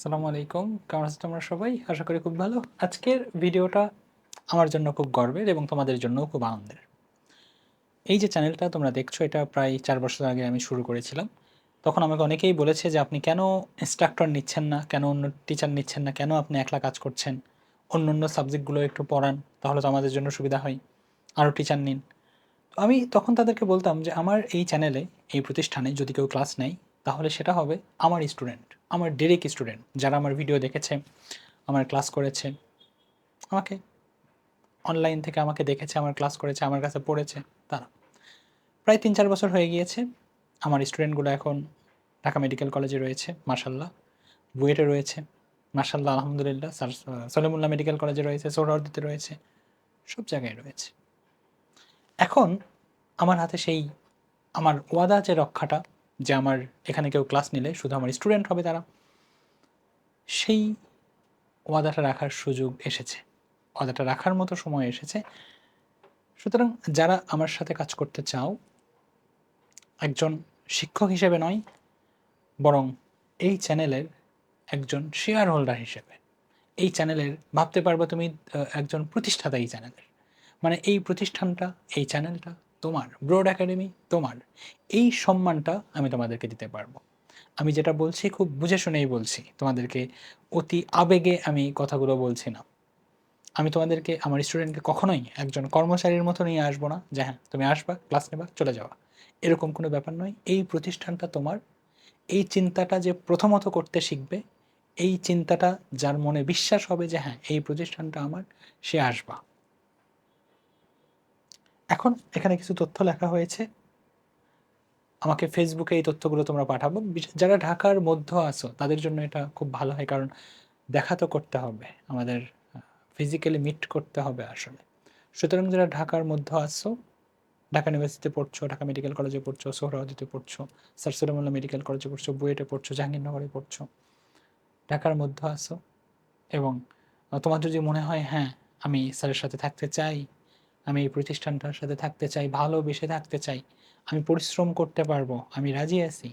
আসসালামু আলাইকুম। কেমন আছো তোমরা সবাই? আশা করি খুব ভালো। আজকের ভিডিওটা আমার জন্য খুব গর্বের এবং তোমাদের জন্যও খুব আনন্দের। এই যে চ্যানেলটা তোমরা দেখছ, এটা প্রায় চার বছর আগে আমি শুরু করেছিলাম। তখন আমাকে অনেকেই বলেছে যে, আপনি কেন ইনস্ট্রাক্টর নিচ্ছেন না? কেন অন্য টিচার নিচ্ছেন না? কেন আপনি একলা কাজ করছেন? অন্য অন্য সাবজেক্টগুলো একটু পড়ান, তাহলে তো আমাদের জন্য সুবিধা হয়। আরও টিচার নিন। আমি তখন তাদেরকে বলতাম যে, আমার এই চ্যানেলে এই প্রতিষ্ঠানে যদি কেউ ক্লাস নেয় তাহলে সেটা হবে আমার স্টুডেন্ট আমার ডিরেক্ট স্টুডেন্ট যারা আমার ভিডিও দেখেছে, আমার ক্লাস করেছে, আমাকে অনলাইন থেকে আমাকে দেখেছে, আমার ক্লাস করেছে, আমার কাছে পড়েছে, তারা। প্রায় তিন চার বছর হয়ে গিয়েছে, আমার স্টুডেন্টগুলো এখন ঢাকা মেডিকেল কলেজে রয়েছে মার্শাল্লাহ বুয়েটে রয়েছে মার্শাল্লাহ আলহামদুলিল্লাহ। স্যার সলিমুল্লাহ মেডিকেল কলেজে রয়েছে সৌরহদিতে রয়েছে, সব জায়গায় রয়েছে। এখন আমার হাতে সেই, আমার ওয়াদা যে রক্ষাটা যে আমার এখানে কেউ ক্লাস নিলে শুধু আমার স্টুডেন্ট হবে তারা। সেই ওয়াদাটা রাখার সুযোগ এসেছে। ওয়াদাটা রাখার মতো সময় এসেছে। সুতরাং যারা আমার সাথে কাজ করতে চাও, একজন শিক্ষক হিসেবে নয়, বরং এই চ্যানেলের একজন শেয়ার হোল্ডার হিসেবে। এই চ্যানেলের, ভাবতে পারবে তুমি একজন প্রতিষ্ঠাতা এই চ্যানেলের। মানে এই প্রতিষ্ঠানটা, এই চ্যানেলটা তোমার ব্রড একাডেমি তোমার। এই সম্মানটা আমি তোমাদেরকে দিতে পারব। আমি যেটা বলছি, খুব বুঝে শুনেই বলছি, তোমাদেরকে অতি আবেগে আমি কথাগুলো বলছি না। আমি তোমাদেরকে, আমার স্টুডেন্টকে কখনোই একজন কর্মচারীর মতো নিয়ে আসব না। যে হ্যাঁ তুমি আসবা, ক্লাস নেবা, চলে যাওয়া। এরকম কোনো ব্যাপার নয়। এই প্রতিষ্ঠানটা তোমার, এই চিন্তাটা যে প্রথমত করতে শিখবে, এই চিন্তাটা যার মনে বিশ্বাস হবে যে হ্যাঁ এই প্রতিষ্ঠানটা আমার, সে আসবা। এখন এখানে কিছু তথ্য লেখা হয়েছে। আমাকে ফেসবুকে এই তথ্যগুলো তোমরা পাঠাবো। যারা ঢাকার মধ্য আছো, তাদের জন্য এটা খুব ভালো হয়, কারণ দেখা তো করতে হবে। আমাদের ফিজিক্যালি মিট করতে হবে আসলে। সুতরাং যারা ঢাকার মধ্য আছো, ঢাকা ইউনিভার্সিটিতে পড়ছো, ঢাকা মেডিকেল কলেজে পড়ছো, সোহরাওয়ার্দীতে পড়ছো স্যার সলিমুল্লাহ মেডিকেল কলেজে পড়ছো, বুয়েটে পড়ছো, জাহাঙ্গীরনগরে পড়ছো, ঢাকার মধ্য আছো এবং তোমার যদি মনে হয় হ্যাঁ আমি স্যারের সাথে থাকতে চাই আমি এই প্রতিষ্ঠানটার সাথে থাকতে চাই, ভালোবেসে থাকতে চাই। আমি পরিশ্রম করতে পারব, আমি রাজি আছি।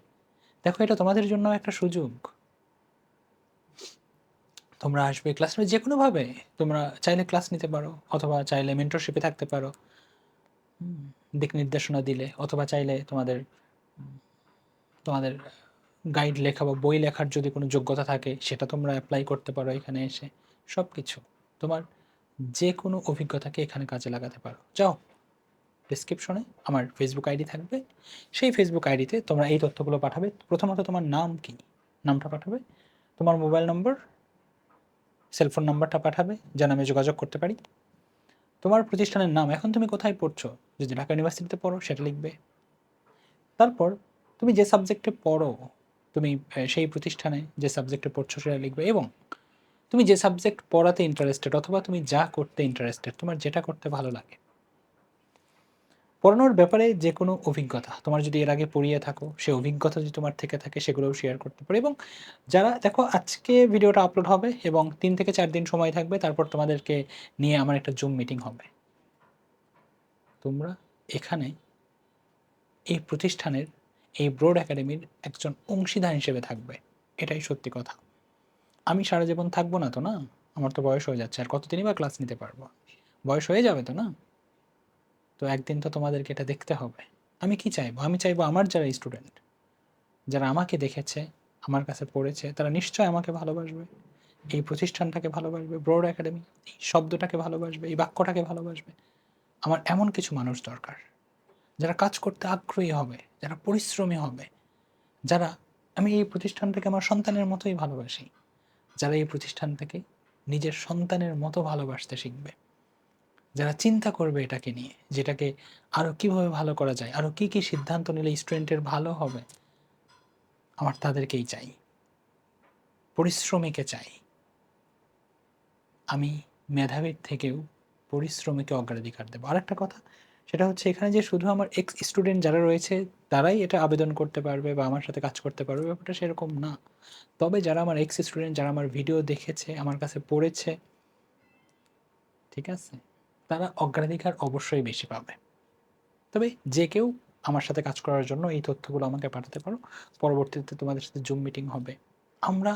দেখো, এটা তোমাদের জন্য একটা সুযোগ। তোমরা আসবে ক্লাস যে কোনোভাবে তোমরা চাইলে ক্লাস নিতে পারো, অথবা চাইলে মেন্টরশিপে থাকতে পারো। দিক নির্দেশনা দিলে, অথবা চাইলে তোমাদের তোমাদের গাইড লেখা বা বই লেখার যদি কোনো যোগ্যতা থাকে, সেটা তোমরা অ্যাপ্লাই করতে পারো এখানে এসে সব কিছু তোমার যে কোনো অভিজ্ঞতাকে এখানে কাজে লাগাতে পারো। যাও ডিসক্রিপশনে আমার ফেসবুক আইডি থাকবে। সেই ফেসবুক আইডিতে তোমরা এই তথ্যগুলো পাঠাবে। প্রথমত তোমার নাম কি? নামটা পাঠাবে। তোমার মোবাইল নম্বর সেলফোন নাম্বারটা পাঠাবে যেন আমি যোগাযোগ করতে পারি। তোমার প্রতিষ্ঠানের নাম, এখন তুমি কোথায় পড়ছো? যদি ঢাকা ইউনিভার্সিটিতে পড়ো, সেটা লিখবে। তারপর তুমি যে সাবজেক্টে পড়ো, তুমি সেই প্রতিষ্ঠানে যে সাবজেক্টে পড়ছো, সেটা লিখবে এবং তুমি যে সাবজেক্ট পড়াতে ইন্টারেস্টেড অথবা তুমি যা করতে ইন্টারেস্টেড তোমার যেটা করতে ভালো লাগে। পড়ানোর ব্যাপারে যে কোনো অভিজ্ঞতা, তোমার যদি এর আগে পড়িয়ে থাকো, সে অভিজ্ঞতা যদি তোমার থেকে থাকে, সেগুলোও শেয়ার করতে পারো। এবং যারা, দেখো, আজকে ভিডিওটা আপলোড হবে এবং তিন থেকে চার দিন সময় থাকবে, তারপর তোমাদেরকে নিয়ে আমার একটা জুম মিটিং হবে। তোমরা এখানে এই প্রতিষ্ঠানের, এই ব্রড একাডেমির একজন অংশীদার হিসেবে থাকবে। এটাই সত্যি কথা। আমি সারা জীবন থাকব না তো না? আমার তো বয়স হয়ে যাচ্ছে, আর কতদিনই বা ক্লাস নিতে পারব? বয়স হয়ে যাবে তো না? তো একদিন তো তোমাদেরকে এটা দেখতে হবে। আমি কি চাইব? আমি চাইব আমার যারা স্টুডেন্ট যারা আমাকে দেখেছে, আমার কাছে পড়েছে, তারা নিশ্চয় আমাকে ভালোবাসবে। এই প্রতিষ্ঠানটাকে ভালোবাসবে ব্রড একাডেমি এই শব্দটাকে ভালোবাসবে, এই বাক্যটাকে ভালোবাসবে। আমার এমন কিছু মানুষ দরকার, যারা কাজ করতে আগ্রহী হবে, যারা পরিশ্রমী হবে, যারা, আমি এই প্রতিষ্ঠানটাকে আমার সন্তানের মতোই ভালোবাসি। যারা এই প্রতিষ্ঠানটাকে নিজের সন্তানের মতো ভালোবাসতে শিখবে। যারা চিন্তা করবে এটাকে নিয়ে, যেটাকে আরও কীভাবে ভালো করা যায় আরও কি কি সিদ্ধান্ত নিলে স্টুডেন্টের ভালো হবে, আমার তাদেরকেই চাই। পরিশ্রমীকে চাই। আমি মেধাবীর থেকেও পরিশ্রমীকে অগ্রাধিকার দেবো। আরেকটা কথা সেটা হচ্ছে এখানে যে শুধু আমার এক্স স্টুডেন্ট যারা রয়েছে, তারাই এটা আবেদন করতে পারবে বা আমার সাথে কাজ করতে পারবে। ব্যাপারটা সেরকম না। তবে যারা আমার এক্স স্টুডেন্ট যারা আমার ভিডিও দেখেছে, আমার কাছে পড়েছে, ঠিক আছে? তারা অগ্রাধিকার অবশ্যই বেশি পাবে। তবে যে কেউ আমার সাথে কাজ করার জন্য এই তথ্যগুলো আমাকে পাঠাতে পারো। পরবর্তীতে তোমাদের সাথে জুম মিটিং হবে। আমরা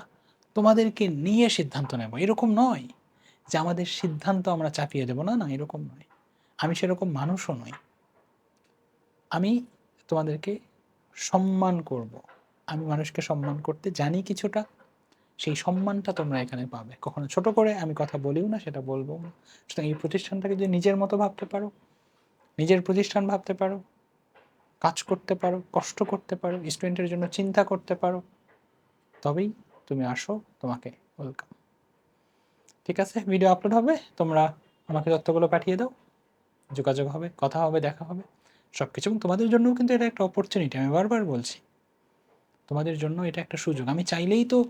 তোমাদেরকে নিয়ে সিদ্ধান্ত নেব। এরকম নয় যে আমাদের সিদ্ধান্ত আমরা চাপিয়ে দেবো। না না, এরকম নয়। আমি সেরকম মানুষও নই। আমি তোমাদেরকে সম্মান করব। আমি মানুষকে সম্মান করতে জানি কিছুটা, সেই সম্মানটা তোমরা এখানে পাবে। কখনো ছোট করে আমি কথা বলিও না, সেটা বলব না। সুতরাং এই প্রতিষ্ঠানটাকে যদি নিজের মতো ভাবতে পারো, নিজের প্রতিষ্ঠান ভাবতে পারো, কাজ করতে পারো, কষ্ট করতে পারো স্টুডেন্টের জন্য চিন্তা করতে পারো, তবেই তুমি আসো তোমাকে ওয়েলকাম ঠিক আছে? ভিডিও আপলোড হবে, তোমরা আমাকে তথ্যগুলো পাঠিয়ে দাও। যোগাযোগ হবে, কথা হবে, দেখা হবে। সব কিছু এবং তোমাদের জন্যও কিন্তু এটা একটা অপরচুনিটি আমি বারবার বলছি। তোমাদের জন্য এটা একটা সুযোগ। আমি চাইলেই তো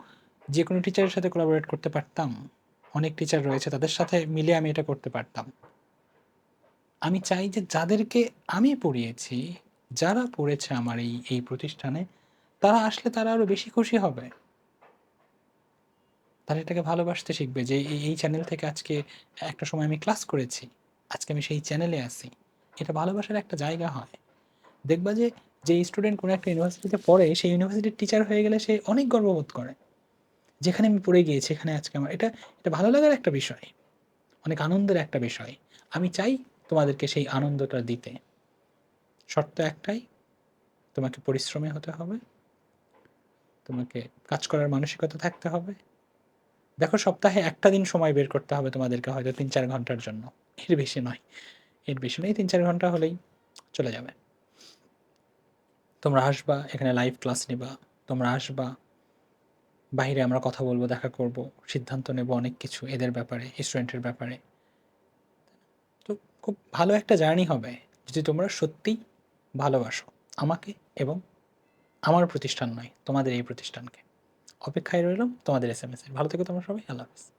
যে কোনো টিচারের সাথে কোলাবোরেট করতে পারতাম। অনেক টিচার রয়েছে, তাদের সাথে মিলে আমি এটা করতে পারতাম। আমি চাই যে যাদেরকে আমি পড়িয়েছি, যারা পড়েছে আমার এই এই প্রতিষ্ঠানে, তারা আসলে তারা আরও বেশি খুশি হবে। তারা এটাকে ভালোবাসতে শিখবে যে এই চ্যানেল থেকে আজকে একটা সময় আমি ক্লাস করেছি। আজকে আমি সেই চ্যানেলে আছি। এটা ভালোবাসার একটা জায়গা হয়। দেখবা যে যে স্টুডেন্ট কোনো একটা ইউনিভার্সিটিতে পড়ে, সেই ইউনিভার্সিটির টিচার হয়ে গেলে সে অনেক গর্ববোধ করে। যেখানে আমি পড়ে গিয়েছি এখানে আজকে আমার, এটা এটা ভালো লাগার একটা বিষয়। অনেক আনন্দের একটা বিষয়। আমি চাই তোমাদেরকে সেই আনন্দটা দিতে। শর্ত একটাই, তোমাকে পরিশ্রমে হতে হবে। তোমাকে কাজ করার মানসিকতা থাকতে হবে। দেখো সপ্তাহে একটা দিন সময় বের করতে হবে তোমাদেরকে হয়তো তিন চার ঘণ্টার জন্য। এর বেশি নয়। এর বেশি নয় তিন চার ঘণ্টা হলেই চলে যাবে। তোমরা আসবা, এখানে লাইভ ক্লাস নিবা। তোমরা আসবা, বাইরে আমরা কথা বলব, দেখা করব, সিদ্ধান্ত নেব অনেক কিছু, এদের ব্যাপারে স্টুডেন্টের ব্যাপারে। তো খুব ভালো একটা জার্নি হবে, যদি তোমরা সত্যিই ভালোবাসো আমাকে এবং আমার প্রতিষ্ঠান নয়, তোমাদের এই প্রতিষ্ঠানকে। অপেক্ষায় রইলাম, তোমাদের এস এম এস ভালো থেকো তোমরা সবাই, আল্লাহ হাফিজ।